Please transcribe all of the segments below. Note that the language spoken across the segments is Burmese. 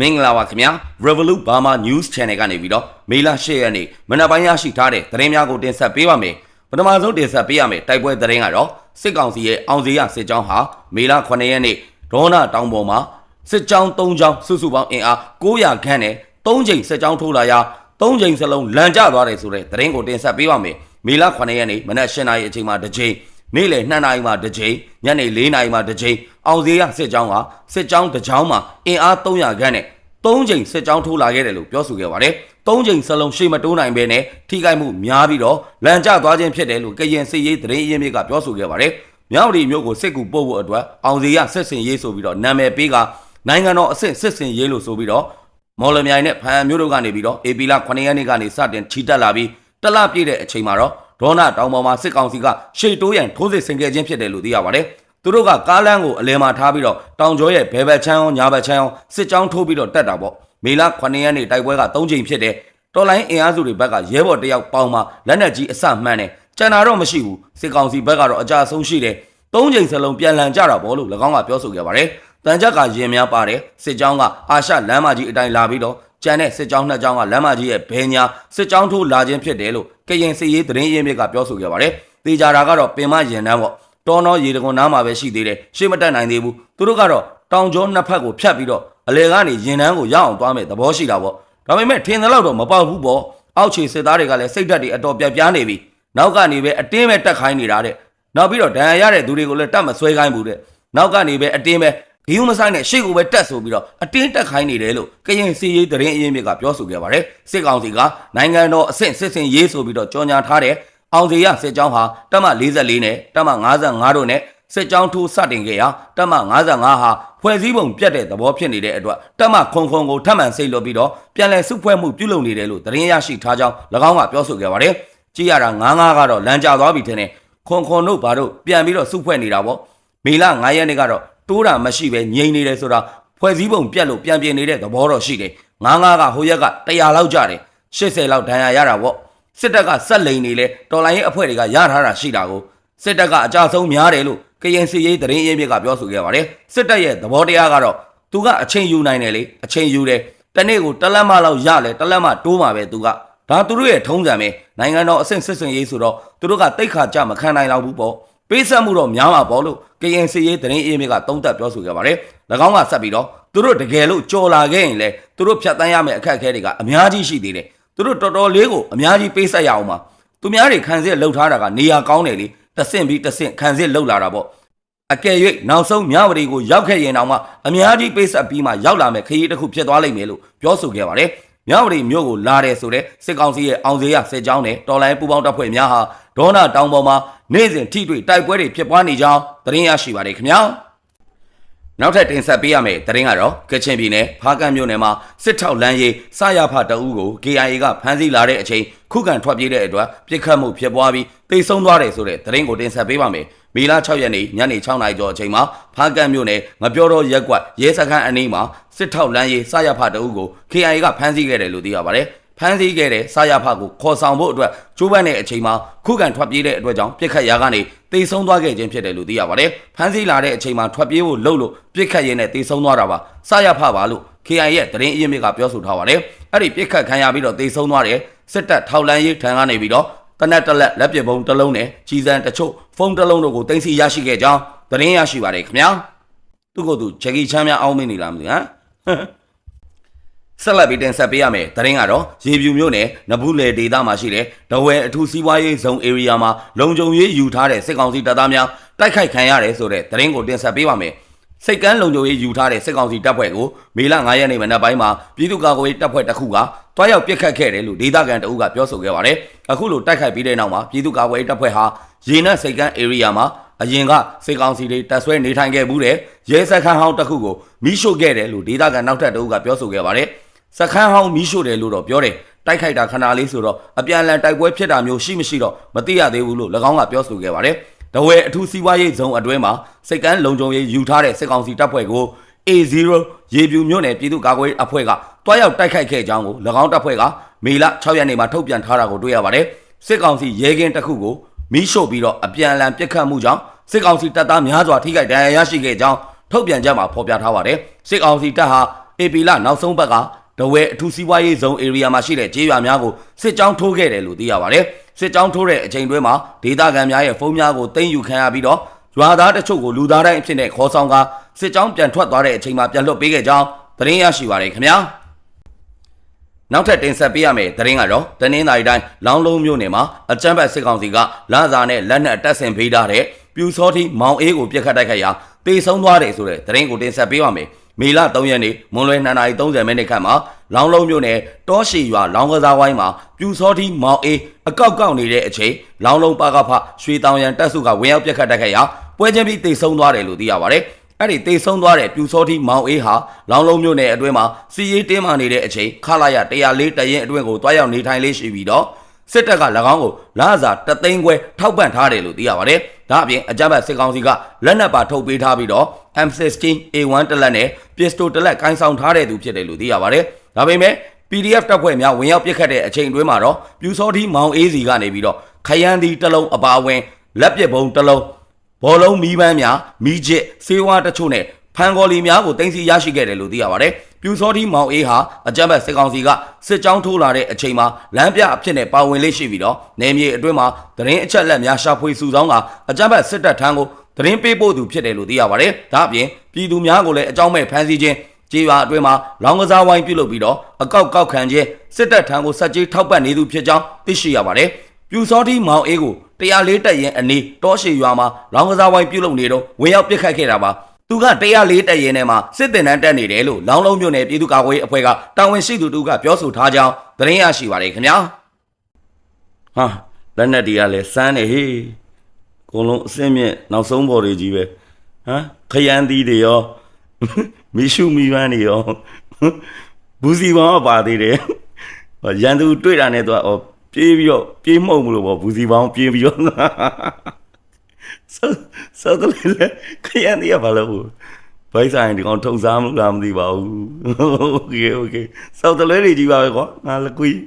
မင်္ဂလာပါခင်ဗျာ Revolut Burma News Channel ကနေပြီးတော့မေလ10ရက်နေ့မနက်ပိုင်းရရှိထားတဲ့သတင်းများကိုတင်ဆက်ပေးပါမယ်ပထမဆုံးတင်ဆက်ပေးရမယ်တိုက်ပွဲသတင်းကတော့စစ်ကောင်စီရဲ့အောင်စီရစစ်ကြောင်းဟာမေလ9ရက်နေ့ဒေါနာတောင်ပေါ်မှာစစ်ကြောင်း3ကြောင်းစုစုပေါင်းအင်အား900ခန့်နဲ့3ချိန်စစ်ကြောင်းထိုးလာရာ3ချိန်စလုံးလန်ကျသွားတယ်ဆိုတဲ့သတင်းကိုတင်ဆက်ပေးပါမယ်မေလ9ရက်နေ့မနက်10:00နာရီအချိန်မှာတစ်ချိန် နေ့လယ်2နာရီမှာတစ်ချိန်ညနေ4နာရီမှာတစ်ချိန်အောင်စီရစစ်ကြောင်းကစစ်ကြောင်းတစ်ကြောင်းမှာအင်အား300ခန့်နဲ့3ချိန်စစ်ကြောင်းထိုးလာခဲ့တယ်လို့ပြောဆိုခဲ့ပါတယ်။3ချိန်စလုံးရှေ့မတိုးနိုင်ဘဲနဲ့ထိခိုက်မှုများပြီးတော့လန်ကျသွားခြင်းဖြစ်တယ်လို့ကရင်စစ်ရေးသတင်းအရင်းမြစ်ကပြောဆိုခဲ့ပါတယ်။မြောက်ဒီမျိုးကိုစစ်ကူပို့ဖို့အတွက်အောင်စီရစစ်စင်ရေးဆိုပြီးတော့နာမည်ပေးကနိုင်ငံတော်အဆင့်စစ်စင်ရေးလို့ဆိုပြီးတော့မော်လမြိုင်နဲ့ဖန်မျိုးတို့ကနေပြီးတော့ AP လ9ရက်နေ့ကနေစတင်ချီတက်လာပြီးတလပြည့်တဲ့အချိန်မှာတော့ ဒေါနာတောင်ပေါ်မှာစစ်ကောင်စီကရှေ့တိုးရန်ထိုးစစ်ဆင်ခဲ့ခြင်းဖြစ်တယ်လို့သိရပါတယ်။သူတို့ကကားလမ်းကိုအလဲမှာထားပြီးတော့တောင်ကျောရဲ့ဘဲဘက်ချမ်းအောင်ညာဘက်ချမ်းအောင်စစ်ကြောင်းထိုးပြီးတော့တက်တာပေါ့မေလ9ရက်နေ့တိုက်ပွဲက3ချိန်ဖြစ်တဲ့တော်လိုင်းအင်အားစုတွေဘက်ကရဲဘော်တယောက်ပေါင်းမှလက်နက်ကြီးအစမှန်တယ်ကျန်တာတော့မရှိဘူးစစ်ကောင်စီဘက်ကတော့အကြဆုံးရှိတယ်3ချိန်စလုံးပြန်လန်ကြတာပေါ့လို့၎င်းကပြောဆိုခဲ့ပါတယ်တန်ကြက်ကရင်များပါတယ်စစ်ကြောင်းကအာရှလမ်းမကြီးအတိုင်းလာပြီးတော့ ကျန်တဲ့စစ်ကြောင်းနှစ်ကြောင်းကလမ်းမကြီးရဲ့ဘဲညာစစ်ကြောင်းထိုးလာခြင်းဖြစ်တယ်လို့ကရင်စစ်ရေးသတင်းရင်းမြစ်ကပြောဆိုခဲ့ပါတယ်တေချာတာကတော့ပင်မရင်နှမ်းပေါ့တော်တော်ရေတကွန်နားမှာပဲရှိသေးတယ်ရှေ့မတက်နိုင်သေးဘူးသူတို့ကတော့တောင်ကျောနှစ်ဖက်ကိုဖြတ်ပြီးတော့အလေကနေရင်နှမ်းကိုရအောင်သွားမယ်သဘောရှိတာပေါ့ဒါပေမဲ့ထင်သလောက်တော့မပေါက်ဘူးပေါ့အောက်ခြေစစ်သားတွေကလည်းစိတ်ဓာတ်တွေအတော်ပြပြားနေပြီနောက်ကနေပဲအတင်းပဲတက်ခိုင်းနေတာတဲ့နောက်ပြီးတော့ဒဏ်ရာရတဲ့သူတွေကိုလည်းတတ်မဆွဲခိုင်းဘူးတဲ့နောက်ကနေပဲအတင်းပဲ ဘီယူမဆိုင်နဲ့ရှေ့ကိုပဲတက်ဆိုပြီးတော့အတင်းတက်ခိုင်းနေတယ်လို့ကရင်စီရေးတရင်အရင်မြစ်ကပြောဆိုခဲ့ပါတယ်စစ်ကောင်စီကနိုင်ငံတော်အဆင့်စစ်စင်ရေးဆိုပြီးတော့ကြော်ညာထားတဲ့အောင်စီရစစ်ကြောင်းဟာတက်မ44နဲ့တက်မ55တို့နဲ့စစ်ကြောင်းထိုးစတင်ခဲ့ရာတက်မ55ဟာဖွဲ့စည်းပုံပြတ်တဲ့သဘောဖြစ်နေတဲ့အတွက်တက်မခွန်ခွန်ကိုထပ်မံစိတ်လွတ်ပြီးတော့ပြန်လည်စုဖွဲ့မှုပြုလုပ်နေတယ်လို့သတင်းရရှိထားကြောင်း၎င်းကပြောဆိုခဲ့ပါတယ်ကြည့်ရတာ55ကတော့လမ်းကျသွားပြီထင်တယ်ခွန်ခွန်တို့ဘာတို့ပြန်ပြီးတော့စုဖွဲ့နေတာပေါ့မေလ9ရက်နေ့ကတော့ တိုးတာမရှိပဲငြိမ်နေတယ်ဆိုတာဖွဲ့စည်းပုံပြတ်လို့ပြန်ပြင်းနေတဲ့သဘောတော့ရှိတယ်ငါးငါးကဟိုရက်က100လောက်ကြတယ်80လောက်ဒဏ်ရာရတာပေါ့စစ်တပ်ကဆက်လိန်နေလဲတော်လိုင်းရဲ့အဖွဲ့တွေကရထားတာရှိတာကိုစစ်တပ်ကအကြဆုံးများတယ်လို့ကရင်စီရေးသတင်းအရင်းမြစ်ကပြောဆိုခဲ့ပါတယ်စစ်တပ်ရဲ့သဘောတရားကတော့သူကအချိန်ယူနိုင်တယ်လေအချိန်ယူတယ်တနေ့ကိုတလက်မလောက်ရလဲတလက်မတိုးမှာပဲသူကဒါသူတို့ရဲ့ထုံးစံပဲနိုင်ငံတော်အဆင့်စစ်စင်ရေးဆိုတော့သူတို့ကတိတ်ခါကြမခံနိုင်တော့ဘူးပေါ့ ပေးဆက်မှုတော့များမှာပေါ့လို့ကရင်စီရေးသတင်းအေးမြစ်ကသုံးသပ်ပြောဆိုခဲ့ပါတယ်၎င်းကဆက်ပြီးတော့သူတို့တကယ်လို့ကြော်လာခဲ့ရင်လေသူတို့ဖြတ်တန်းရမယ့်အခက်အခဲတွေကအများကြီးရှိသေးတယ်သူတို့တော်တော်လေးကိုအများကြီးပေးဆက်ရအောင်ပါသူများတွေခံစစ်လှုပ်ထားတာကနေရာကောင်းတယ်လေတဆင့်ပြီးတဆင့်ခံစစ်လှုပ်လာတာပေါ့အကယ်၍နောက်ဆုံးမြဝတီကိုရောက်ခဲ့ရင်တော့မှအများကြီးပေးဆက်ပြီးမှရောက်လာမယ်ခရီးတစ်ခုဖြစ်သွားလိမ့်မယ်လို့ပြောဆိုခဲ့ပါတယ်မြဝတီမြို့ကိုလာတယ်ဆိုတဲ့စစ်ကောင်စီရဲ့အောင်စေရစစ်ကြောင်းနဲ့တော်လိုင်းပူပေါင်းတပ်ဖွဲ့များဟာဒေါနာတောင်ပေါ်မှာ နေ့စဉ်ထိတွေ့တိုက်ပွဲတွေဖြစ်ပွားနေကြောင်းသတင်းရရှိပါတယ်ခင်ဗျာနောက်ထပ်တင်ဆက်ပေးရမယ့်သတင်းကတော့ကချင်ပြည်နယ်ဖားကန့်မြို့နယ်မှာစစ်ထောက်လမ်းရေးစရဖတအူးကို KIA ကဖမ်းဆီးလာတဲ့အချိန်ခုခံထွက်ပြေးတဲ့အတွက်ပြစ်ခတ်မှုဖြစ်ပွားပြီးတိတ်ဆုံးသွားတယ်ဆိုတဲ့သတင်းကိုတင်ဆက်ပေးပါမယ်။မေလ6ရက်နေ့ညနေ6နာရီကျော်အချိန်မှာဖားကန့်မြို့နယ်ငပြောတော်ရက်ကွက်ရဲစခန်းအနီးမှာစစ်ထောက်လမ်းရေးစရဖတအူးကို KIA ကဖမ်းဆီးခဲ့တယ်လို့သိရပါတယ်။ ဖမ်းဆီးခဲ့တဲ့စာရဖကိုခေါ်ဆောင်ဖို့အတွက်ကျိုးပန်းတဲ့အချိန်မှာခုခံထွက်ပြေးတဲ့အတွက်ကြောင့်ပြစ်ခတ်ရာကနေတေဆုံးသွားခဲ့ခြင်းဖြစ်တယ်လို့သိရပါတယ်။ဖမ်းဆီးလာတဲ့အချိန်မှာထွက်ပြေးဖို့လှုပ်လို့ပြစ်ခတ်ရင်းနဲ့တေဆုံးသွားတာပါ။စာရဖပါလို့ KI ရဲ့တရင်အရင်မြစ်ကပြောဆိုထားပါတယ်။အဲ့ဒီပြစ်ခတ်ခံရပြီးတော့တေဆုံးသွားတယ်စစ်တပ်ထောက်လန်းရေးထံကနေပြီးတော့တနက်တလက်လက်ပစ်ပုံတစ်လုံးနဲ့ကြီးစံတချို့ဖုန်းတစ်လုံးတို့ကိုတင်စီရရှိခဲ့ကြောင်းတရင်ရရှိပါတယ်ခင်ဗျာ။သူကသူဂျက်ကီချမ်းများအောင်းမင်းနေလားမသိဟမ်။ ဆက်လက်ပြီးတင်ဆက်ပေးရမယ်။တရင်ကတော့ရေပြူမြို့နယ်နဘူးလေဒေသမှာရှိတဲ့ဒဝဲအထူးစီးပွားရေးဇုံ area မှာလုံခြုံရေးယူထားတဲ့စစ်ကောင်စီတပ်သားများတိုက်ခိုက်ခံရတယ်ဆိုတဲ့တရင်ကိုတင်ဆက်ပေးပါမယ်။စိတ်ကန်းလုံခြုံရေးယူထားတဲ့စစ်ကောင်စီတပ်ဖွဲ့ကိုမေလ9ရက်နေ့မနက်ပိုင်းမှာပြည်သူ့ကာကွယ်ရေးတပ်ဖွဲ့တစ်ခုကတွားရောက်ပစ်ခတ်ခဲ့တယ်လို့ဒေသခံတအုပ်ကပြောဆိုခဲ့ပါတယ်။အခုလိုတိုက်ခိုက်ပြီးတဲ့နောက်မှာပြည်သူ့ကာကွယ်ရေးတပ်ဖွဲ့ဟာရေနက်စိတ်ကန်း area မှာအရင်ကစစ်ကောင်စီတွေတပ်ဆွဲနေထိုင်ခဲ့မှုတဲ့ရဲစခန်းဟောင်းတစ်ခုကိုမိရှို့ခဲ့တယ်လို့ဒေသခံနောက်ထပ်တအုပ်ကပြောဆိုခဲ့ပါတယ်။ စခန်းဟောင်းမိရှို့တယ်လို့တော့ပြောတယ်။တိုက်ခိုက်တာခဏလေးဆိုတော့အပြန်အလှန်တိုက်ပွဲဖြစ်တာမျိုးရှိမရှိတော့မသိရသေးဘူးလို့၎င်းကပြောဆိုခဲ့ပါတယ်။တဝဲအထူးစီးပွားရေးဇုံအတွင်းမှာစိတ်ကန်းလုံခြုံရေးယူထားတဲ့စစ်ကောင်စီတပ်ဖွဲ့ကို A0 ရေပြူမြို့နယ်ပြည်သူ့ကာကွယ်ရေးအဖွဲ့ကတွားရောက်တိုက်ခိုက်ခဲ့ကြောင်းကို၎င်းတပ်ဖွဲ့ကမေလ6ရက်နေ့မှာထုတ်ပြန်ထားတာကိုတွေ့ရပါတယ်။စစ်ကောင်စီရဲကင်းတစ်ခုကိုမိရှို့ပြီးတော့အပြန်အလှန်ပစ်ခတ်မှုကြောင့်စစ်ကောင်စီတပ်သားများစွာထိခိုက်ဒဏ်ရာရရှိခဲ့ကြောင်းထုတ်ပြန်ကြမှာဖော်ပြထားပါတယ်။စစ်ကောင်စီတပ်ဟာအေပီလာနောက်ဆုံးဘက်က တဝဲအထူးစီးပွားရေးဇုံ area မှာရှိတဲ့ကျေးရွာများကိုစစ်ကြောင်းထိုးခဲ့တယ်လို့သိရပါတယ်စစ်ကြောင်းထိုးတဲ့အချိန်တွင်းမှာဒေသခံများရဲ့ဖုန်းများကိုသိမ်းယူခံရပြီးတော့ရွာသားတချို့ကိုလူသားတိုင်းအဖြစ်နဲ့ခေါ်ဆောင်ကစစ်ကြောင်းပြန်ထွက်သွားတဲ့အချိန်မှာပြန်လွတ်ပေးခဲ့ကြောင်းသတင်းရရှိပါရခင်ဗျာနောက်ထပ်တင်ဆက်ပေးရမယ့်သတင်းကတော့တနင်္သာရီတိုင်းလောင်းလုံးမြို့နယ်မှာအကြမ်းဖက်စစ်ကောင်စီကလာဇာနဲ့လက်နက်တပ်ဆင်ပေးထားတဲ့ပြူစောတိမောင်အေးကိုပြစ်ခတ်တိုက်ခိုက်ရာတေဆုံးသွားတယ်ဆိုတဲ့သတင်းကိုတင်ဆက်ပေးပါမယ်။ မေလ3ရက်နေ့မွန်လွယ်2:30မိနစ်ခန့်မှာလောင်းလုံးမြို့နယ်တောရှိရွာလောင်းကစားဝိုင်းမှာပြူစောတိမောင်အေးအကောက်ကောက်နေတဲ့အချိန်လောင်းလုံးပါကဖရွှေတောင်ရန်တပ်စုကဝင်ရောက်ပြစ်ခတ်တိုက်ခိုက်ရာပွဲချင်းပြီးတေဆုံးသွားတယ်လို့သိရပါတယ်။အဲ့ဒီတေဆုံးသွားတဲ့ပြူစောတိမောင်အေးဟာလောင်းလုံးမြို့နယ်အတွင်းမှာစီရေးတင်းမာနေတဲ့အချိန်ခလာရ104တရင်အတွင်းကိုတွားရောက်နေထိုင်လေးရှိပြီးတော့စစ်တပ်က၎င်းကိုလာစာတသိန်းခွဲထောက်ပံ့ထားတယ်လို့သိရပါတယ်။ ဒါအပြင်အကြမ်းဖက်စစ်ကောင်စီကလက်နက်ပါထုတ်ပေးထားပြီးတော့ M16 A1 တလက်နဲ့ pistol တလက်ကိုင်းဆောင်ထားတဲ့သူဖြစ်တယ်လို့သိရပါတယ်။ဒါပေမဲ့ PDF တပ်ဖွဲ့များဝင်ရောက်ပစ်ခတ်တဲ့အချိန်အတွင်းမှာတော့ပြူစောတိမောင်အေးစီကနေပြီးတော့ခရမ်းဒီတစ်လုံးအပါအဝင်လက်ပစ်ဘုံတစ်လုံးဘောလုံးမီးပန်းများမီးချစ်စေဝါတချို့နဲ့ဖန်ကော်လီများကိုတင်စီရရှိခဲ့တယ်လို့သိရပါတယ်။ ပြူစောတိမောင်အေးဟာအကြမ်းဖက်စစ်ကောင်စီကစစ်ကြောင်းထိုးလာတဲ့အချိန်မှာလမ်းပြအဖြစ်နဲ့ပါဝင်လေးရှိပြီးတော့နေမြေအတွင်းမှာသတင်းအချက်အလက်များရှာဖွေစုဆောင်းကအကြမ်းဖက်စစ်တပ်ထမ်းကိုသတင်းပေးပို့သူဖြစ်တယ်လို့သိရပါတယ်။ဒါအပြင်ပြည်သူများကိုလည်းအကြောင်းမဲ့ဖမ်းဆီးခြင်းကြေးရွာအတွင်းမှာလောင်းကစားဝိုင်းပြုလုပ်ပြီးတော့အကောက်ကောက်ခံခြင်းစစ်တပ်ထံကိုစက်ကြီးထောက်ပံ့နေသူဖြစ်ကြောင်းသိရှိရပါတယ်။ပြူစောတိမောင်အေးကိုတရားလေးတက်ရင်အနီးတောရှိရွာမှာလောင်းကစားဝိုင်းပြုလုပ်နေတော့ဝင်ရောက်ပစ်ခတ်ခဲ့တာပါ။ သူကတရားလေးတက်ရင်ထဲမှာစစ်တင်တန်းတက်နေတယ်လို့လောင်းလုံးမြို့နယ်ပြည်သူ့ကာကွယ်ရေးအဖွဲ့ကတာဝန်ရှိသူတို့ကပြောဆိုထားကြောင်းသတင်းရရှိပါတယ်ခင်ဗျာ။ဟာလက်နက်တွေကလည်းစမ်းနေဟေးအကုန်လုံးအစင်းမြင့်နောက်ဆုံးပေါ်တွေကြီးပဲဟမ်ခရမ်းသီးတွေရောမီရှုမီပန်းတွေရောဘူးစီပေါင်းကပါသေးတယ်ဟောရန်သူတွေ့တာနဲ့သူကဟောပြေးပြီးတော့ပြေးမှုန့်မလို့ပေါ့ဘူးစီပေါင်းပြေးပြီးတော့ ဆောဆောကလေးလေခရမ်းသီးကဘာလို့ဘိုက်ဆိုင်ဒီကောင်ထုံစားမလို့လားမသိပါဘူးโอเคโอเคဆောက်တလဲတွေကြီးပါပဲကွာငါလကွီး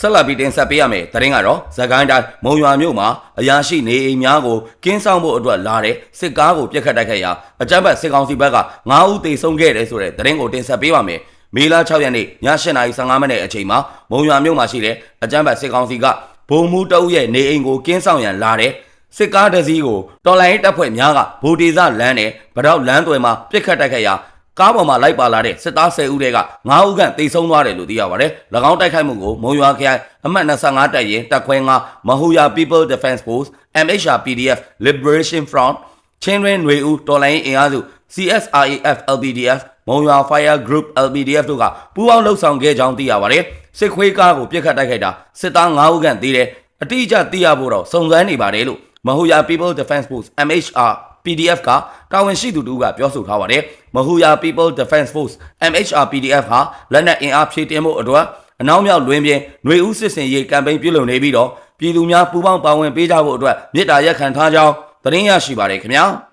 ဆက်လက်ပြီးတင်ဆက်ပေးရမယ်။တရင်ကတော့ဇကိုင်းတိုင်းမုံရွာမြို့မှာအရာရှိနေအိမ်များကိုကင်းဆောင်ဖို့အတွက်လာတဲ့စစ်ကားကိုပြစ်ခတ်တိုက်ခိုက်ရာအကြမ်းဖက်စစ်ကောင်စီဘက်က9ဦးသေဆုံးခဲ့တယ်ဆိုတဲ့တရင်ကိုတင်ဆက်ပေးပါမယ်။မေလ6ရက်နေ့ည8:15မိနစ်အချိန်မှာမုံရွာမြို့မှာရှိတဲ့အကြမ်းဖက်စစ်ကောင်စီက ဘုံမူတအုပ်ရဲ့နေအိမ်ကိုကင်းဆောင်ရန်လာတဲ့စစ်ကားတစ်စီးကိုတော်လိုင်းတပ်ဖွဲ့များကဘူတီဇလမ်းနဲ့ဗတော့လမ်းသွယ်မှာပြစ်ခတ်တိုက်ခိုက်ရာကားပေါ်မှာလိုက်ပါလာတဲ့စစ်သား10ဦးတဲက9ဦးခန့်တိတ်ဆုံးသွားတယ်လို့သိရပါတယ်။၎င်းတိုက်ခိုက်မှုကိုမုံရွာခရိုင်အမှတ်25တပ်ရင်တပ်ခွဲ9မဟူယာ People Defense Force MHR PDF Liberation Front ချင်းရင်းຫນွေဦးတော်လိုင်းအင်အားစု CSRAF LBDF မုံရွာ Fire Group LBDF တို့ကပူးပေါင်းလှုပ်ဆောင်ခဲ့ကြောင်းသိရပါတယ်။စစ်ခွေးကားကိုပြစ်ခတ်တိုက်ခိုက်တာစစ်သား9ဦးခန့်သေးတယ်။အတိအကျသိရဖို့တော့စုံစမ်းနေပါတယ်လို့မဟူယာ People Defense Force MHR PDF ကတာဝန်ရှိသူတို့ကပြောဆိုထားပါတယ်။မဟူယာ People Defense Force MHR PDF ဟာလက်နက်အင်အားဖြည့်တင်းမှုအတွက်အနောက်မြောက်လွင်ပြင်ຫນွေဦးစစ်စင်ရေးကမ်ပိန်းပြုလုပ်နေပြီးတော့ပြည်သူများပူးပေါင်းပါဝင်ပေးကြဖို့အတွက်မြစ်တာရက်ခံထားကြောင်းသတင်းရရှိပါတယ်ခင်ဗျာ။